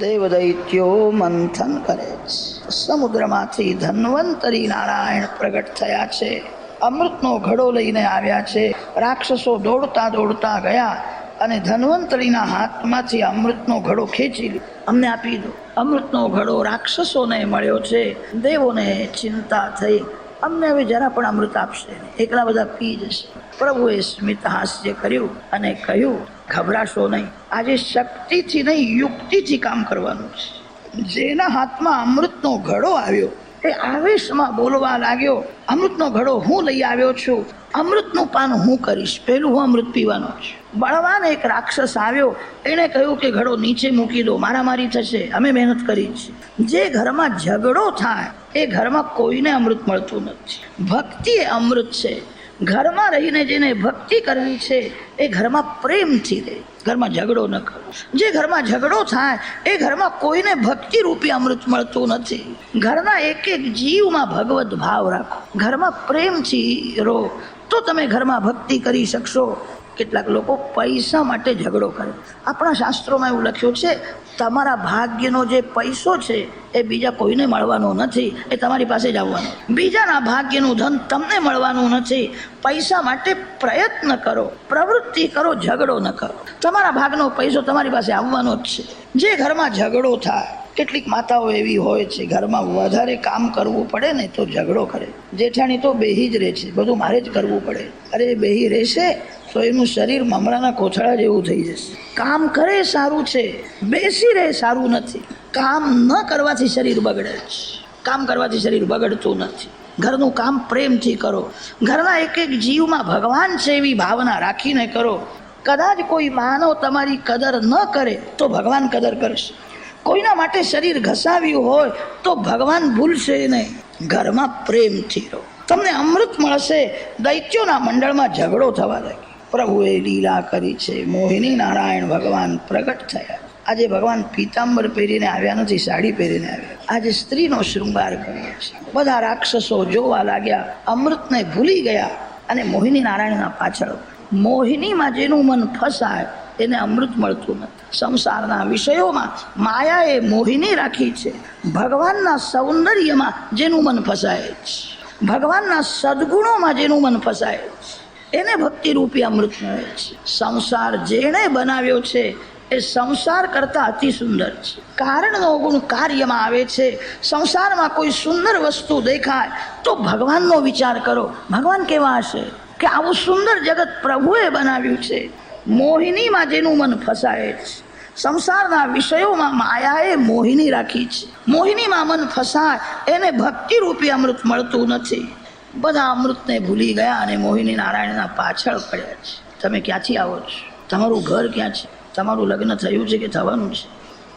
દેવદૈત્યો મંથન કરે છે. સમુદ્રમાંથી ધન્વંતરી નારાયણ પ્રગટ થયા છે. અમૃતનો ઘડો લઈને આવ્યા છે. રાક્ષસો દોડતા દોડતા ગયા અને ધન્વંતરીના હાથમાંથી અમૃતનો ઘડો ખેંચી અમને આપી દો. અમૃતનો ઘડો રાક્ષસોને મળ્યો છે. દેવોને ચિંતા થઈ. અમને હવે જરા પણ અમૃત આપશે એકલા બધા પી જશે. પ્રભુએ સ્મિત હાસ્ય કર્યું અને કહ્યું, ગભરાશો નહીં. આજે શક્તિથી નહીં, યુક્તિથી કામ કરવાનું છે. જેના હાથમાં અમૃતનો ઘડો આવ્યો એ આવેશમાં બોલવા લાગ્યો, અમૃતનો ઘડો હું લઈ આવ્યો છું. અમૃતનું પાન હું કરીશ. પહેલું હું અમૃત પીવાનો છું. બળવાન એક રાક્ષસ આવ્યો. એણે કહ્યું કે, ઘડો નીચે મૂકી દો. મારામારી થશે. અમે મહેનત કરી છે જે ઘરમાં ઝઘડો થાય, એ ઘરમાં કોઈને અમૃત મળતું નથી. ભક્તિ એ અમૃત છે. ઘરમાં રહીને જેને ભક્તિ કરવી છે, એ ઘરમાં પ્રેમથી રહે. ઘરમાં ઝઘડો ન કરો. જે ઘરમાં ઝઘડો થાય, એ ઘરમાં કોઈને ભક્તિ રૂપી અમૃત મળતું નથી. ઘરના એક એક જીવમાં ભગવત ભાવ રાખો. ઘરમાં પ્રેમથી રહો. તો તમે ઘરમાં ભક્તિ કરી શકશો. કેટલાક લોકો પૈસા માટે ઝઘડો કરે. આપણા શાસ્ત્રોમાં એવું લખ્યું છે, તમારા ભાગ્યનો જે પૈસો છે, એ બીજા કોઈને મળવાનો નથી, એ તમારી પાસે જ આવવાનો. બીજાના ભાગ્યનું ધન તમને મળવાનું નથી. પૈસા માટે પ્રયત્ન કરો, પ્રવૃત્તિ કરો, ઝઘડો ન કરો. તમારા ભાગનો પૈસો તમારી પાસે આવવાનો જ છે. જે ઘરમાં ઝઘડો થાય, કેટલીક માતાઓ એવી હોય છે, ઘરમાં વધારે કામ કરવું પડે ને તો ઝઘડો કરે. જેઠાણી તો બેહી જ રહે છે, બધું મારે જ કરવું પડે. અરે બેહી રહેશે? તો એનું શરીર મમરાના કોથળા જેવું થઈ જશે. કામ કરે સારું છે, બેસી રહે સારું નથી. કામ ન કરવાથી શરીર બગડે છે. કામ કરવાથી શરીર બગડતું નથી. ઘરનું કામ પ્રેમથી કરો. ઘરના એક એક જીવમાં ભગવાન છે એવી ભાવના રાખીને કરો. કદાચ કોઈ માનવ તમારી કદર ન કરે તો ભગવાન કદર કરશે. કોઈના માટે શરીર ઘસાવ્યું હોય તો ભગવાન ભૂલશે નહીં. ઘરમાં પ્રેમથી રહો. તમને અમૃત મળશે, દૈત્યોના મંડળમાં ઝઘડો થવા લાગ્યો. પ્રભુએ લીલા કરી છે. મોહિની નારાયણ ભગવાન પ્રગટ થયા. આજે ભગવાન પીતાંબર પહેરીને આવ્યા નથી, સાડી પહેરીને આવ્યા. આજે સ્ત્રીનો શૃંગાર કર્યો છે. બધા રાક્ષસો જોવા લાગ્યા, અમૃતને ભૂલી ગયા અને મોહિની નારાયણના પાછળ મોહિનીમાં જેનું મન ફસાય, એને અમૃત મળતું નથી. સંસારના વિષયોમાં માયાએ મોહિની રાખી છે. ભગવાનના સૌંદર્યમાં જેનું મન ફસાય છે. ભગવાનના સદગુણોમાં જેનું મન ફસાય છે. એને ભક્તિ રૂપી અમૃત મળે છે. સંસાર જેણે બનાવ્યો છે, એ સંસાર કરતા અતિ સુંદર છે. કારણનો ગુણ કાર્યમાં આવે છે, સંસારમાં કોઈ સુંદર વસ્તુ દેખાય, તો ભગવાનનો વિચાર કરો. ભગવાન કેવા હશે? કે આવું સુંદર જગત પ્રભુએ બનાવ્યું છે. મોહિનીમાં જેનું મન ફસાય છે. સંસારના વિષયોમાં માયાએ મોહિની રાખી છે. મોહિનીમાં મન ફસાય, એને ભક્તિરૂપી અમૃત મળતું નથી. બધા અમૃતને ભૂલી ગયા અને મોહિની નારાયણના પાછળ પડ્યા છે. તમે ક્યાંથી આવો છો? તમારું ઘર ક્યાં છે? તમારું લગ્ન થયું છે કે થવાનું છે?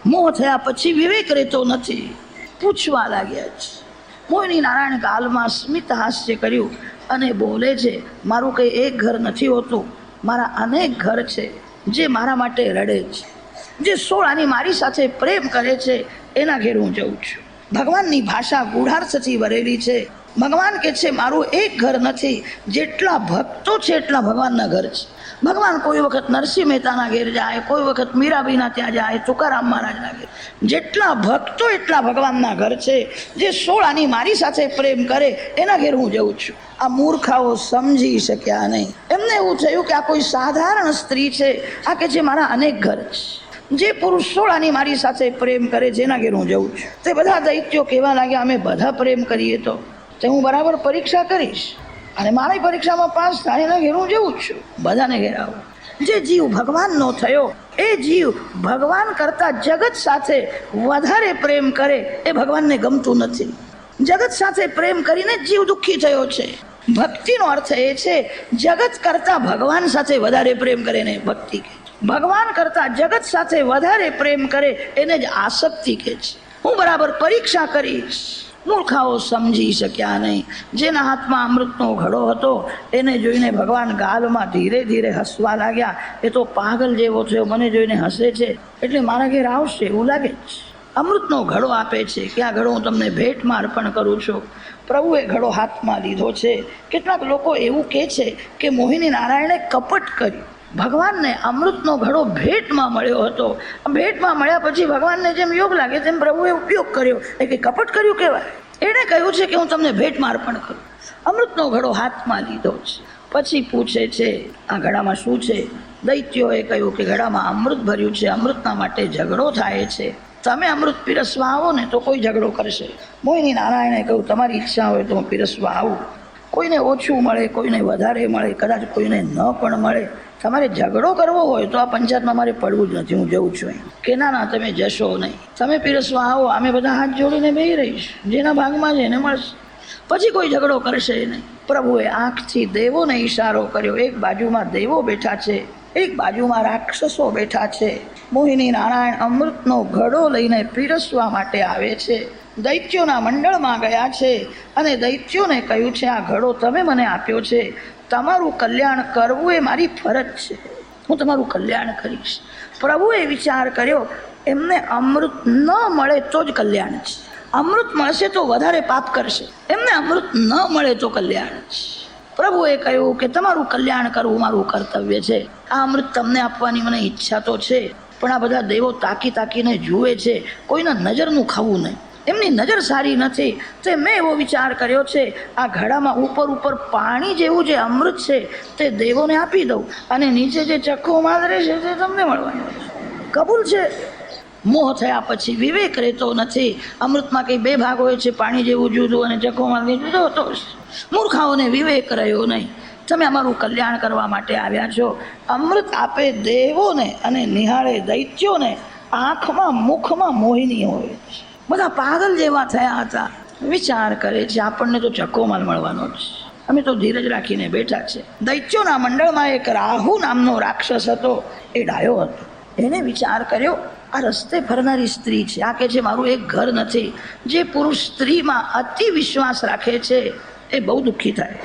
મોહ થયા પછી વિવેક રહેતો નથી. પૂછવા લાગ્યા છે. મોહિની નારાયણ કાલમાં સ્મિત હાસ્ય કર્યું અને બોલે છે, મારું કંઈ એક ઘર નથી હોતું. મારા અનેક ઘર છે જે મારા માટે રડે છે. જે સોળાની મારી સાથે પ્રેમ કરે છે, એના ઘેર હું જઉં છું. ભગવાનની ભાષા ગૂઢાર્થથી ભરેલી છે. ભગવાન કે છે, મારું એક ઘર નથી, જેટલા ભક્તો છે એટલા ભગવાનના ઘર છે. ભગવાન કોઈ વખત નરસિંહ મહેતાના ઘેર જાય, કોઈ વખત મીરાબીના ત્યાં જાય, તુકારામ મહારાજના ઘેર. જેટલા ભક્તો એટલા ભગવાનના ઘર છે, જે સોળાની મારી સાથે પ્રેમ કરે, એના ઘેર હું જઉં છું. આ મૂર્ખાઓ સમજી શક્યા નહીં. એમને એવું થયું કે આ કોઈ સાધારણ સ્ત્રી છે, આ કે છે મારા અનેક ઘર છે. જે પુરુષ સોળાની મારી સાથે પ્રેમ કરે એના ઘેર હું જઉં છું. તે બધા દૈત્યો કહેવા લાગ્યા, અમે બધા પ્રેમ કરીએ તો તે હું બરાબર પરીક્ષા કરીશ. અને મારી પરીક્ષામાં પાસ થાય એના ઘેર હું જઉં જ છું. બધાને ઘેર આવું. જે જીવ ભગવાનનો થયો, એ જીવ ભગવાન કરતાં જગત સાથે વધારે પ્રેમ કરે એ ભગવાનને ગમતું નથી. જગત સાથે પ્રેમ કરીને જીવ દુઃખી થયો છે. ભક્તિનો અર્થ એ છે, જગત કરતાં ભગવાન સાથે વધારે પ્રેમ કરે ને ભક્તિ કહે ભગવાન કરતાં જગત સાથે વધારે પ્રેમ કરે એને જ આસક્તિ કહે છે. હું બરાબર પરીક્ષા કરીશ. મૂર્ખાઓ સમજી શક્યા નહીં. જેના હાથમાં અમૃતનો ઘડો હતો, એને જોઈને ભગવાન ગાલમાં ધીરે ધીરે હસવા લાગ્યા. એ તો પાગલ જેવો થયો, મને જોઈને હસે છે. એટલે મારા ઘેર આવશે, એવું લાગે છે. અમૃતનો ઘડો આપે છે. કે આ ઘડો હું તમને ભેટમાં અર્પણ કરું છું? પ્રભુએ ઘડો હાથમાં લીધો છે. કેટલાક લોકો એવું કહે છે કે મોહિની નારાયણે કપટ કર્યું. ભગવાનને અમૃતનો ઘડો ભેટમાં મળ્યો હતો. ભેટમાં મળ્યા પછી ભગવાનને જેમ યોગ લાગે તેમ પ્રભુએ ઉપયોગ કર્યો. એ કે કપટ કર્યું કહેવાય? એણે કહ્યું છે કે હું તમને ભેટમાં અર્પણ કરું. અમૃતનો ઘડો હાથમાં લીધો છે. પછી પૂછે છે, આ ઘડામાં શું છે? દૈત્યોએ કહ્યું કે, ઘડામાં અમૃત ભર્યું છે. અમૃતના માટે ઝઘડો થાય છે. તમે અમૃત પીરસવા આવો ને તો કોઈ ઝઘડો કરશે. મોહિની નારાયણે કહ્યું, તમારી ઈચ્છા હોય તો હું પીરસવા આવું. કોઈને ઓછું મળે, કોઈને વધારે મળે, કદાચ કોઈને ન પણ મળે. તમારે ઝઘડો કરવો હોય તો આ પંચાયતમાં મારે પડવું જ નથી, હું જઉં છું કે ના ના તમે જશો નહીં. તમે પીરસવા આવો, અમે બધા હાથ જોડીને બેહી રહીશ. જેના ભાગમાં છે એને મળશે. પછી કોઈ ઝઘડો કરશે નહીં. પ્રભુએ આંખથી દેવોને ઈશારો કર્યો. એક બાજુમાં દેવો બેઠા છે, એક બાજુમાં રાક્ષસો બેઠા છે. મોહિની નારાયણ અમૃતનો ઘડો લઈને પીરસવા માટે આવે છે. દૈત્યોના મંડળમાં ગયા છે અને દૈત્યોને કહ્યું છે, આ ઘડો તમે મને આપ્યો છે. તમારું કલ્યાણ કરવું એ મારી ફરજ છે. હું તમારું કલ્યાણ કરીશ. પ્રભુએ વિચાર કર્યો, એમને અમૃત ન મળે તો જ કલ્યાણ છે. અમૃત મળશે તો વધારે પાપ કરશે. એમને અમૃત ન મળે તો કલ્યાણ છે. પ્રભુએ કહ્યું કે તમારું કલ્યાણ કરવું મારું કર્તવ્ય છે. આ અમૃત તમને આપવાની મને ઈચ્છા તો છે, પણ આ બધા દેવો તાકી તાકીને જુએ છે. કોઈના નજરનું ખાવું નહીં. એમની નજર સારી નથી. તે મેં એવો વિચાર કર્યો છે, આ ઘડામાં ઉપર ઉપર પાણી જેવું જે અમૃત છે, તે દેવોને આપી દઉં અને નીચે જે ચક્કો માદરે છે, તે તમને મળવાનું. કબૂલ છે? મોહ થયા પછી વિવેક રહેતો નથી. અમૃતમાં કંઈ બે ભાગ હોય છે, પાણી જેવું જુદું અને ચક્કો માદરે જુદો હતો મૂર્ખાઓને વિવેક રહ્યો નહીં. તમે અમારું કલ્યાણ કરવા માટે આવ્યા છો. અમૃત આપે દેવોને અને નિહાળે દૈત્યોને. આંખમાં, મુખમાં મોહિની હોય છે. બધા પાગલ જેવા થયા હતા. વિચાર કરે છે, આપણને તો ચક્કો માલ મળવાનો છે. અમે તો ધીરજ રાખીને બેઠા છે. દૈત્યોના મંડળમાં એક રાહુ નામનો રાક્ષસ હતો, એ ડાયો હતો. એને વિચાર કર્યો, આ રસ્તે ફરનારી સ્ત્રી છે. આ કે છે, મારું એક ઘર નથી. જે પુરુષ સ્ત્રીમાં અતિ વિશ્વાસ રાખે છે, એ બહુ દુઃખી થાય.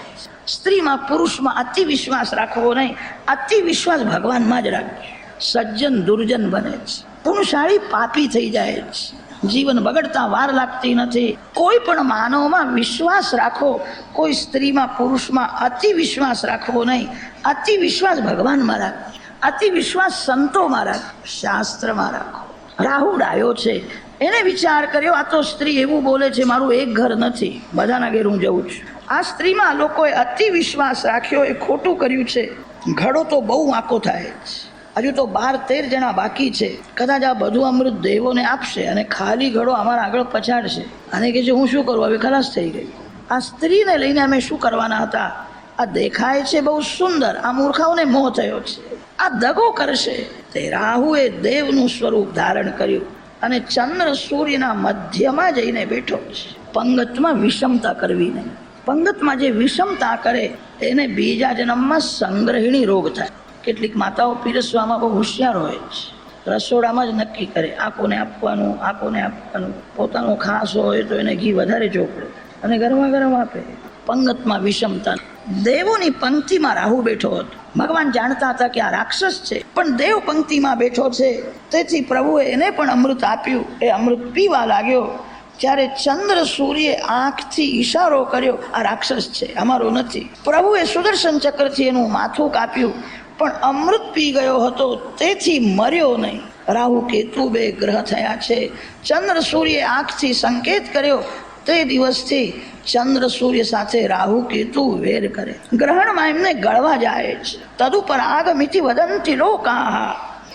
સ્ત્રીમાં પુરુષમાં અતિ વિશ્વાસ રાખવો નહીં અતિ વિશ્વાસ ભગવાનમાં જ રાખજો. સજ્જન દુર્જન બને છે. પુરુષાળી પાપી થઈ જાય છે. જીવન બગડતા વાર લાગતી નથી. કોઈ પણ માનવમાં વિશ્વાસ રાખો, કોઈ સ્ત્રીમાં પુરુષમાં અતિ વિશ્વાસ રાખવો નહીં. અતિ વિશ્વાસ ભગવાનમાં રાખો. અતિ વિશ્વાસ સંતોમાં રાખો, શાસ્ત્રમાં રાખો. રાહુ ડાયો છે. એને વિચાર કર્યો, આ તો સ્ત્રી એવું બોલે છે, મારું એક ઘર નથી. બધાના ઘેર હું જઉં છું. આ સ્ત્રીમાં લોકોએ અતિ વિશ્વાસ રાખ્યો, એ ખોટું કર્યું છે. ઘડો તો બહુ વાંકો થાય છે હજુ તો બાર, તેર જણા બાકી છે. કદાચ આ બધું અમૃત દેવોને આપશે અને ખાલી ઘડો અમારા આગળ પછાડશે. અને કે છે, હું શું કરું? હવે ખલાસ થઈ ગઈ. આ સ્ત્રીને લઈને અમે શું કરવાના હતા? આ દેખાય છે બહુ સુંદર. આ મૂર્ખાઓને મોહ થયો છે. આ દગો કરશે. તે રાહુએ દેવનું સ્વરૂપ ધારણ કર્યું અને ચંદ્ર સૂર્યના મધ્યમાં જઈને બેઠો છે. પંગતમાં વિષમતા કરવી નહીં. પંગતમાં જે વિષમતા કરે એને બીજા જન્મમાં સંગ્રહિણી રોગ થાય. કેટલીક માતાઓ પીરસવામાં બહુ હોશિયાર હોય છે. રસોડામાં જ નક્કી કરે, આ કોને આપવાનું, આ કોને આપવાનું? પોતાનો ખાસ હોય તો એને ઘી વધારે ચોપડે. અને ગરમા ગરમ આપે. પંગતમાં વિષમતા. દેવોની પંક્તિમાં રાહુ બેઠો હતો. ભગવાન જાણતા હતા કે આ રાક્ષસ છે, પણ દેવ પંક્તિમાં બેઠો છે. તેથી પ્રભુએ એને પણ અમૃત આપ્યું. એ અમૃત પીવા લાગ્યો. ત્યારે ચંદ્ર સૂર્ય આંખથી ઈશારો કર્યો, આ રાક્ષસ છે, અમારો નથી. પ્રભુએ સુદર્શન ચક્રથી એનું માથું કાપ્યું. પણ અમૃત પી ગયો હતો, તેથી મર્યો નહીં. રાહુ કેતુ બે ગ્રહ થયા છે. ચંદ્ર સૂર્ય આંખથી સંકેત કર્યો, તે દિવસથી ચંદ્ર સૂર્ય સાથે રાહુ કેતુ વેર કરે. ગ્રહણમાં એમને ગળવા જાય છે. તદુપર આગમિથી વદંતી લોકા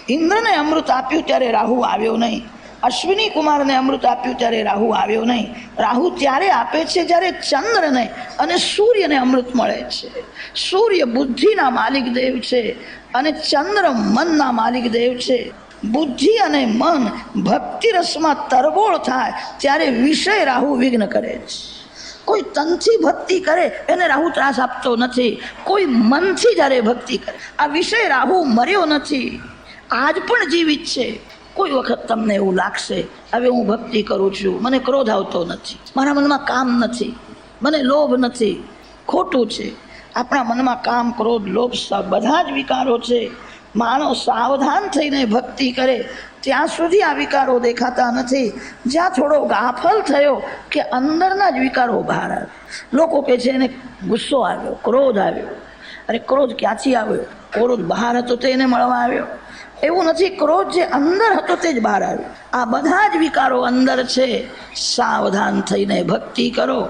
ઇન્દ્રને અમૃત આપ્યું ત્યારે રાહુ આવ્યો નહીં. અશ્વિની કુમારને અમૃત આપ્યું ત્યારે રાહુ આવ્યો નહીં. રાહુ ત્યારે આપે છે જ્યારે ચંદ્રને અને સૂર્યને અમૃત મળે છે. સૂર્ય બુદ્ધિના માલિક દેવ છે અને ચંદ્ર મનના માલિક દેવ છે. બુદ્ધિ અને મન ભક્તિ રસમાં તરબોળ થાય ત્યારે વિષય રાહુ વિઘ્ન કરે છે. કોઈ તનથી ભક્તિ કરે એને રાહુ ત્રાસ આપતો નથી. કોઈ મનથી જ્યારે ભક્તિ કરે, આ વિષય રાહુ મર્યો નથી. આજ પણ જીવિત છે. કોઈ વખત તમને એવું લાગશે, હવે હું ભક્તિ કરું છું, મને ક્રોધ આવતો નથી, મારા મનમાં કામ નથી, મને લોભ નથી, ખોટું છે. આપણા મનમાં કામ, ક્રોધ, લોભ બધા જ વિકારો છે. માણસ સાવધાન થઈને ભક્તિ કરે, ત્યાં સુધી આ વિકારો દેખાતા નથી. જ્યાં થોડો ગાફલ થયો કે અંદરના જ વિકારો બહાર આવે લોકો કહે છે, એને ગુસ્સો આવ્યો, ક્રોધ આવ્યો. અરે ક્રોધ ક્યાંથી આવ્યો? ક્રોધ બહાર હતો તે એને મળવા આવ્યો. એવું નથી, ક્રોધ જે અંદર હતો તે જ બહાર આવ્યો. આ બધા જ વિકારો અંદર છે. સાવધાન થઈને ભક્તિ કરો.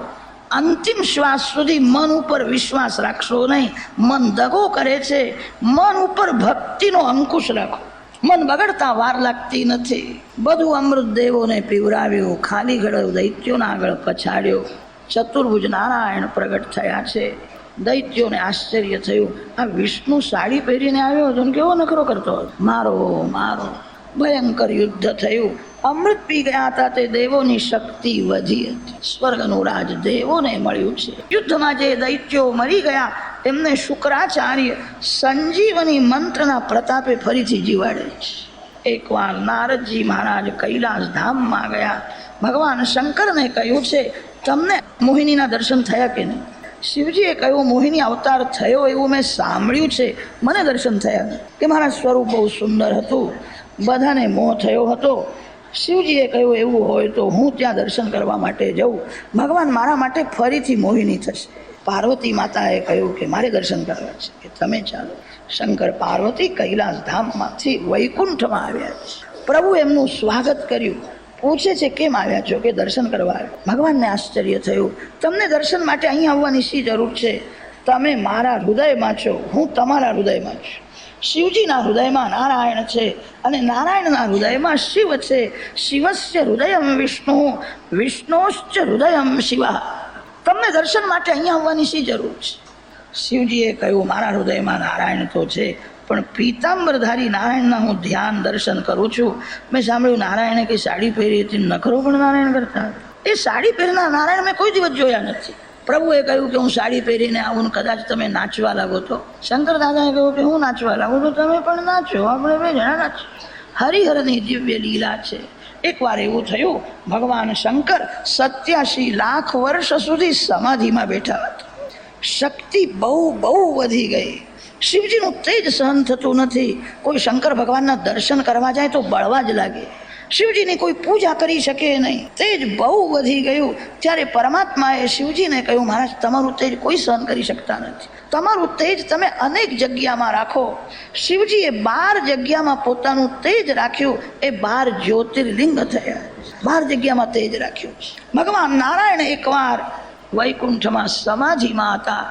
અંતિમ શ્વાસ સુધી મન ઉપર વિશ્વાસ રાખશો નહીં. મન દગો કરે છે. મન ઉપર ભક્તિનો અંકુશ રાખો. મન બગડતા વાર લાગતી નથી. બધું અમૃત દેવોને પીવરાવ્યું, ખાલી ઘડો દૈત્યોના આગળ પછાડ્યો. ચતુર્ભુજ નારાયણ પ્રગટ થયા છે. દૈત્યોને આશ્ચર્ય થયું. આ વિષ્ણુ સાડી પહેરીને આવ્યો હતો ને કેવો નખરો કરતો હતો? મારો મારો. ભયંકર યુદ્ધ થયું. અમૃત પી ગયા હતા તે દેવોની શક્તિ વધી હતી. સ્વર્ગનું રાજ દેવોને મળ્યું છે. યુદ્ધમાં જે દૈત્યો મરી ગયા એમને શુક્રાચાર્ય સંજીવની મંત્રના પ્રતાપે ફરીથી જીવાડે છે. એકવાર નારદજી મહારાજ કૈલાસ ધામમાં ગયા. ભગવાન શંકરને કહ્યું છે, તમને મોહિનીના દર્શન થયા કે નહીં? શિવજીએ કહ્યું, મોહિની, અવતાર થયો એવું મેં સાંભળ્યું છે. મને દર્શન થયા કે મારા સ્વરૂપ બહુ સુંદર હતું. બધાને મોહ થયો હતો. શિવજીએ કહ્યું, એવું હોય તો હું ત્યાં દર્શન કરવા માટે જઉં. ભગવાન મારા માટે ફરીથી મોહિની થશે. પાર્વતી માતાએ કહ્યું કે, મારે દર્શન કરવા છે. કે તમે ચાલો. શંકર પાર્વતી કૈલાસ ધામમાંથી વૈકુંઠમાં આવ્યા પ્રભુ એમનું સ્વાગત કર્યું. પૂછે છે, કેમ આવ્યા છો? કે દર્શન કરવા? ભગવાનને આશ્ચર્ય થયું. તમને દર્શન માટે અહીં આવવાની શી જરૂર છે? તમે મારા હૃદયમાં છો. હું તમારા હૃદયમાં છું. શિવજીના હૃદયમાં નારાયણ છે અને નારાયણના હૃદયમાં શિવ છે. શિવસ્ય હૃદયમ વિષ્ણુ, વિષ્ણોશ્ચ હૃદયમ શિવા. તમને દર્શન માટે અહીંયા આવવાની શી જરૂર છે? શિવજીએ કહ્યું, મારા હૃદયમાં નારાયણ તો છે. પણ પીતાંબરધારી નારાયણના હું ધ્યાન દર્શન કરું છું. મેં સાંભળ્યું નારાયણે કંઈ સાડી પહેરી હતી, નખરો પણ નારાયણ કરતા એ સાડી પહેરનાર નારાયણ મેં કોઈ દિવસ જોયા નથી. પ્રભુએ કહ્યું કે હું સાડી પહેરીને આવું કદાચ તમે નાચવા લાગો તો. શંકર દાદાએ કહ્યું કે હું નાચવા લાગુ તો તમે પણ નાચો, આપણે બે જણા નાચો હરિહરની દિવ્ય લીલા છે. એકવાર એવું થયું, ભગવાન શંકર સત્યાસી લાખ વર્ષ સુધી સમાધિમાં બેઠા હતા. શક્તિ બહુ બહુ વધી ગઈ. શિવજીનું તેજ સહન થતું નથી. કોઈ શંકર ભગવાનના દર્શન કરવા જાય તો બળવા જ લાગે. શિવજીની કોઈ પૂજા કરી શકે નહીં. તેજ બહુ વધી ગયું. ત્યારે પરમાત્માએ શિવજીને કહ્યું, મહારાજ, તમારું તેજ કોઈ સહન કરી શકતા નથી. તમારું તેજ તમે અનેક જગ્યામાં રાખો. શિવજીએ બાર જગ્યામાં પોતાનું તેજ રાખ્યું. એ બાર જ્યોતિર્લિંગ થયા. બાર જગ્યામાં તેજ રાખ્યું. ભગવાન નારાયણ એકવાર વૈકુંઠમાં સમાધિમાં હતા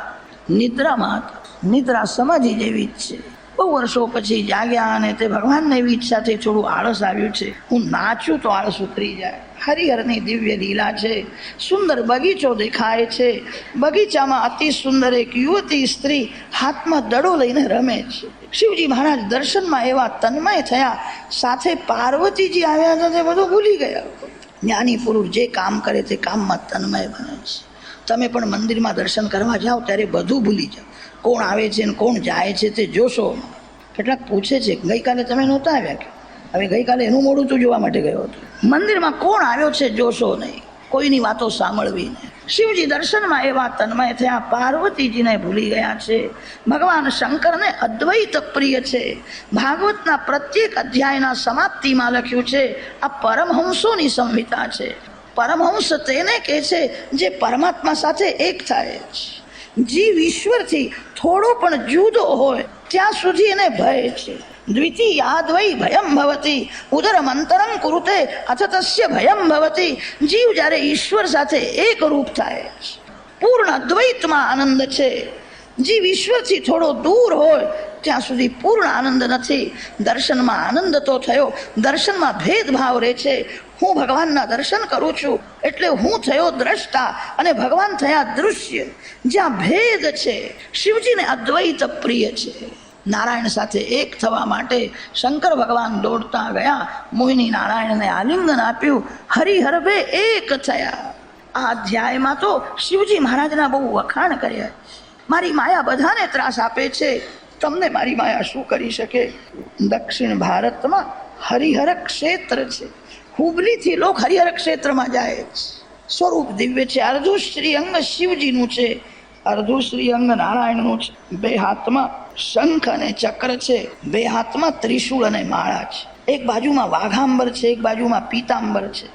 નિદ્રામાં હતા નિદ્રા સમાધિ જેવી જ છે. બહુ વર્ષો પછી જાગ્યા અને તે ભગવાનને એવી ઈચ્છાથી થોડું આળસ આવ્યું છે. હું નાચું તો આળસ ઉતરી જાય. હરિહરની દિવ્ય લીલા છે. સુંદર બગીચો દેખાય છે. બગીચામાં અતિ સુંદર એક યુવતી સ્ત્રી હાથમાં દડો લઈને રમે છે. શિવજી મહારાજ દર્શનમાં એવા તન્મય થયા. સાથે પાર્વતીજી આવ્યા હતા, તે બધું ભૂલી ગયા. જ્ઞાની પુરુષ જે કામ કરે તે કામમાં તન્મય બને છે. તમે પણ મંદિરમાં દર્શન કરવા જાઓ, ત્યારે બધું ભૂલી જાઓ. કોણ આવે છે ને કોણ જાય છે તે જોશો. કેટલાક પૂછે છે ગઈકાલે તમે નહોતા આવ્યા કે? હવે ગઈકાલે એનું મોડું તું જોવા માટે ગયો હતો. મંદિરમાં કોણ આવ્યો છે જોશો નહીં. કોઈની વાતો સાંભળવી નહીં શિવજી દર્શનમાં એવા તન્મય થયા, પાર્વતીજીને ભૂલી ગયા છે. ભગવાન શંકરને અદ્વૈત પ્રિય છે. ભાગવતના પ્રત્યેક અધ્યાયના સમાપ્તિમાં લખ્યું છે, આ પરમહંસોની સંહિતા છે. પરમહંસ તેને કહે છે, જે પરમાત્મા સાથે એક થાય છે જીવ ઈશ્વરથી થોડો પણ જુદો હોય, ત્યાં સુધી એને ભય છે. દ્વિતીયાદ્વૈ ભયમ ભવતી, ઉદરમ અંતરમ કુરુતે અથ તસ્ય ભયમ ભવતી. જીવ જ્યારે ઈશ્વર સાથે એક રૂપ થાય પૂર્ણ દ્વૈતમાં આનંદ છે. જીવ ઈશ્વરથી થોડો દૂર હોય, ત્યાં સુધી પૂર્ણ આનંદ નથી. દર્શનમાં આનંદ તો થયો, દર્શનમાં ભેદભાવ રહે છે. હું ભગવાનના દર્શન કરું છું એટલે હું થયો દ્રષ્ટા અને ભગવાન થયા દૃશ્ય, જ્યાં ભેદ છે, શિવજીને અદ્વૈત પ્રિય છે. નારાયણ સાથે એક થવા માટે શંકર ભગવાન દોડતા ગયા મોહિની નારાયણને આલિંગન આપ્યું, હરિહરભે એક થયા. આ અધ્યાયમાં તો શિવજી મહારાજના બહુ વખાણ કર્યા. મારી માયા બધાને ત્રાસ આપે છે. તમને મારી માયા શું કરી શકે? દક્ષિણ ભારતમાં હરિહર ક્ષેત્ર છે. હુબલીથી લોક હરિહર ક્ષેત્રમાં જાય સ્વરૂપ દિવ્ય છે. અર્ધું શ્રીઅંગ શિવજીનું છે. અર્ધું શ્રીઅંગ નારાયણનું છે. બે હાથમાં શંખ અને ચક્ર છે. બે હાથમાં ત્રિશૂળ અને માળા છે. એક બાજુમાં વાઘાંબર છે. એક બાજુમાં પીતાંબર છે.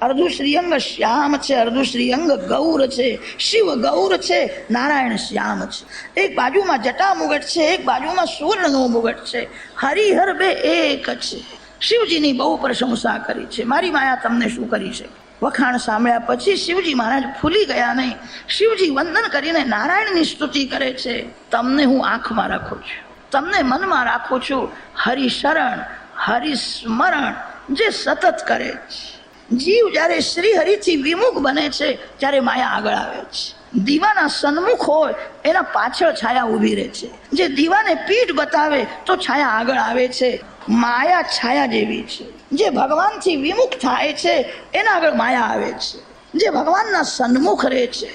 અર્ધું શ્રીઅંગ શ્યામ છે. અર્ધું શ્રીઅંગ ગૌર છે. શિવ ગૌર છે. નારાયણ શ્યામ છે. એક બાજુમાં જટા મુગટ છે. એક બાજુમાં સુવર્ણનો મુગટ છે. હરિહર બે એક છે. શિવજીની બહુ પ્રશંસા કરી છે. મારી માયા તમને શું કરી શકે વખાણ સાંભળ્યા પછી શિવજી મહારાજ ફૂલી ગયા નહીં. શિવજી વંદન કરીને નારાયણની સ્તુતિ કરે છે. તમને હું આંખમાં રાખું છું. તમને મનમાં રાખું છું. હરિશરણ, હરિસ્મરણ, જે સતત કરે છે. જીવ જ્યારે શ્રી હરિથી વિમુખ બને છે, ત્યારે માયા આગળ આવે છે. દીવાના સન્મુખ હોય, એના પાછળ છાયા ઊભી રહે છે. જે દીવાને પીઠ બતાવે, તો છાયા આગળ આવે છે. માયા છાયા જેવી છે. જે ભગવાનથી વિમુખ થાય છે, એના આગળ માયા આવે છે. જે ભગવાનના સન્મુખ રહે છે,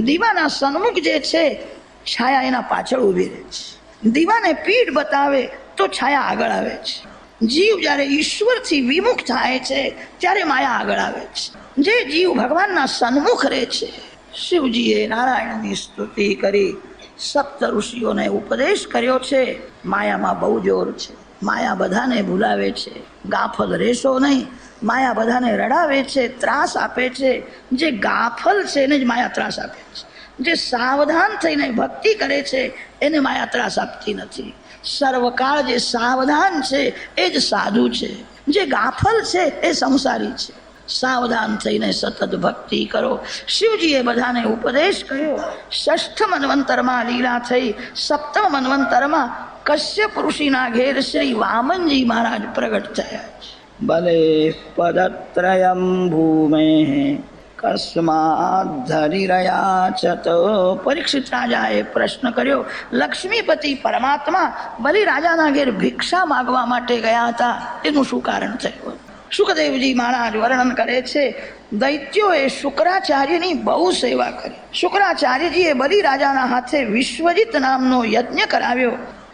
દીવાના સન્મુખ જે છે, છાયા એના પાછળ ઊભી રહે છે. દીવાને પીઠ બતાવે તો છાયા આગળ આવે છે. જીવ જ્યારે ઈશ્વરથી વિમુખ થાય છે, ત્યારે માયા આગળ આવે છે. જે જીવ ભગવાનના સન્મુખ રહે છે, શિવજીએ નારાયણની સ્તુતિ કરી, સપ્ત ઋષિઓને ઉપદેશ કર્યો છે, માયામાં બહુ જોર છે. માયા બધાને ભૂલાવે છે. ગાફલ રહેશો નહીં. માયા બધાને રડાવે છે, ત્રાસ આપે છે. જે ગાફલ છે એને જ માયા ત્રાસ આપે છે. જે સાવધાન થઈને ભક્તિ કરે છે, એને માયા ત્રાસ આપતી નથી. સર્વકાળ જે સાવધાન છે, એ જ સાધુ છે. જે ગાફલ છે, એ સંસારી છે. સાવધાન થઈને સતત ભક્તિ કરો. શિવજીએ બધાને ઉપદેશ કર્યો. ષષ્ઠ મન્વંતરમાં લીલા થઈ, સપ્તમ મન્વંતરમાં કશ્યપ ઋષિના ઘેર શ્રી વામનજી મહારાજ પ્રગટ થયા છે. ભલે પદત્રયમ ભૂમે કસ્માત ધરી રહ્યા છે તો પરીક્ષિત રાજાએ પ્રશ્ન કર્યો, લક્ષ્મીપતિ પરમાત્મા બલિ રાજાના ઘેર ભિક્ષા માગવા માટે ગયા હતા, એનું શું કારણ થયું? સુખદેવજી મહારાજ વર્ણન કરે છે, દૈત્યોએ શુક્રાચાર્યની બહુ સેવા કરી. શુક્રાચાર્યજીએ બલિ રાજાના હાથે વિશ્વજીત નામનો યજ્ઞ કરાવ્યો.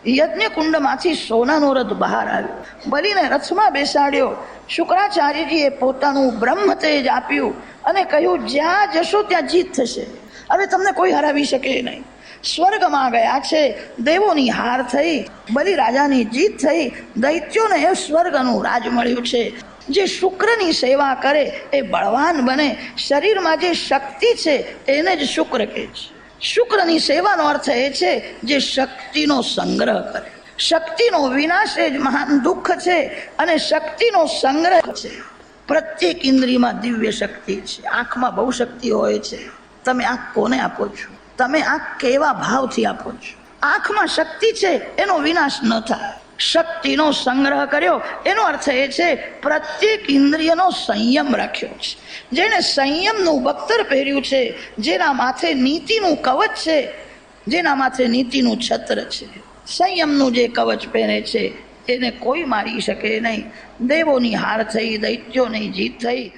યજ્ઞ કુંડમાંથી સોનાનો રથ બહાર આવ્યો. બલિને રથમાં બેસાડ્યો. શુક્રાચાર્યજીએ પોતાનું બ્રહ્મ તેજ આપ્યું અને કહ્યું, જ્યાં જશો ત્યાં જીત થશે. હવે તમને કોઈ હરાવી શકે નહીં. સ્વર્ગમાં ગયા છે. દેવોની હાર થઈ. બલિ રાજાની જીત થઈ. દૈત્યોને એ સ્વર્ગનું રાજ મળ્યું છે. જે શુક્રની સેવા કરે એ બળવાન બને. શરીરમાં જે શક્તિ છે એને જ શુક્ર કહે છે. શુક્રની સેવાનો અર્થ એ છે જે શક્તિનો સંગ્રહ કરે. શક્તિનો વિનાશ એ જ મહાન દુઃખ છે અને શક્તિનો સંગ્રહ છે. પ્રત્યેક ઇન્દ્રિયમાં દિવ્ય શક્તિ છે. આંખમાં બહુ શક્તિ હોય છે. તમે આંખ કોને આપો છો? તમે આંખ કેવા ભાવથી આપો છો? આંખમાં શક્તિ છે, એનો વિનાશ ન થાય. શક્તિનો સંગ્રહ કર્યો. એનો અર્થ એ છે, પ્રત્યેક ઇન્દ્રિયનો સંયમ રાખ્યો છે. જેણે સંયમનું બખ્તર પહેર્યું છે, જેના માથે નીતિનું કવચ છે, જેના માથે નીતિનું છત્ર છે. સંયમનું જે કવચ પહેરે છે, એને કોઈ મારી શકે નહીં. દેવોની હાર થઈ, દૈત્યોની જીત થઈ.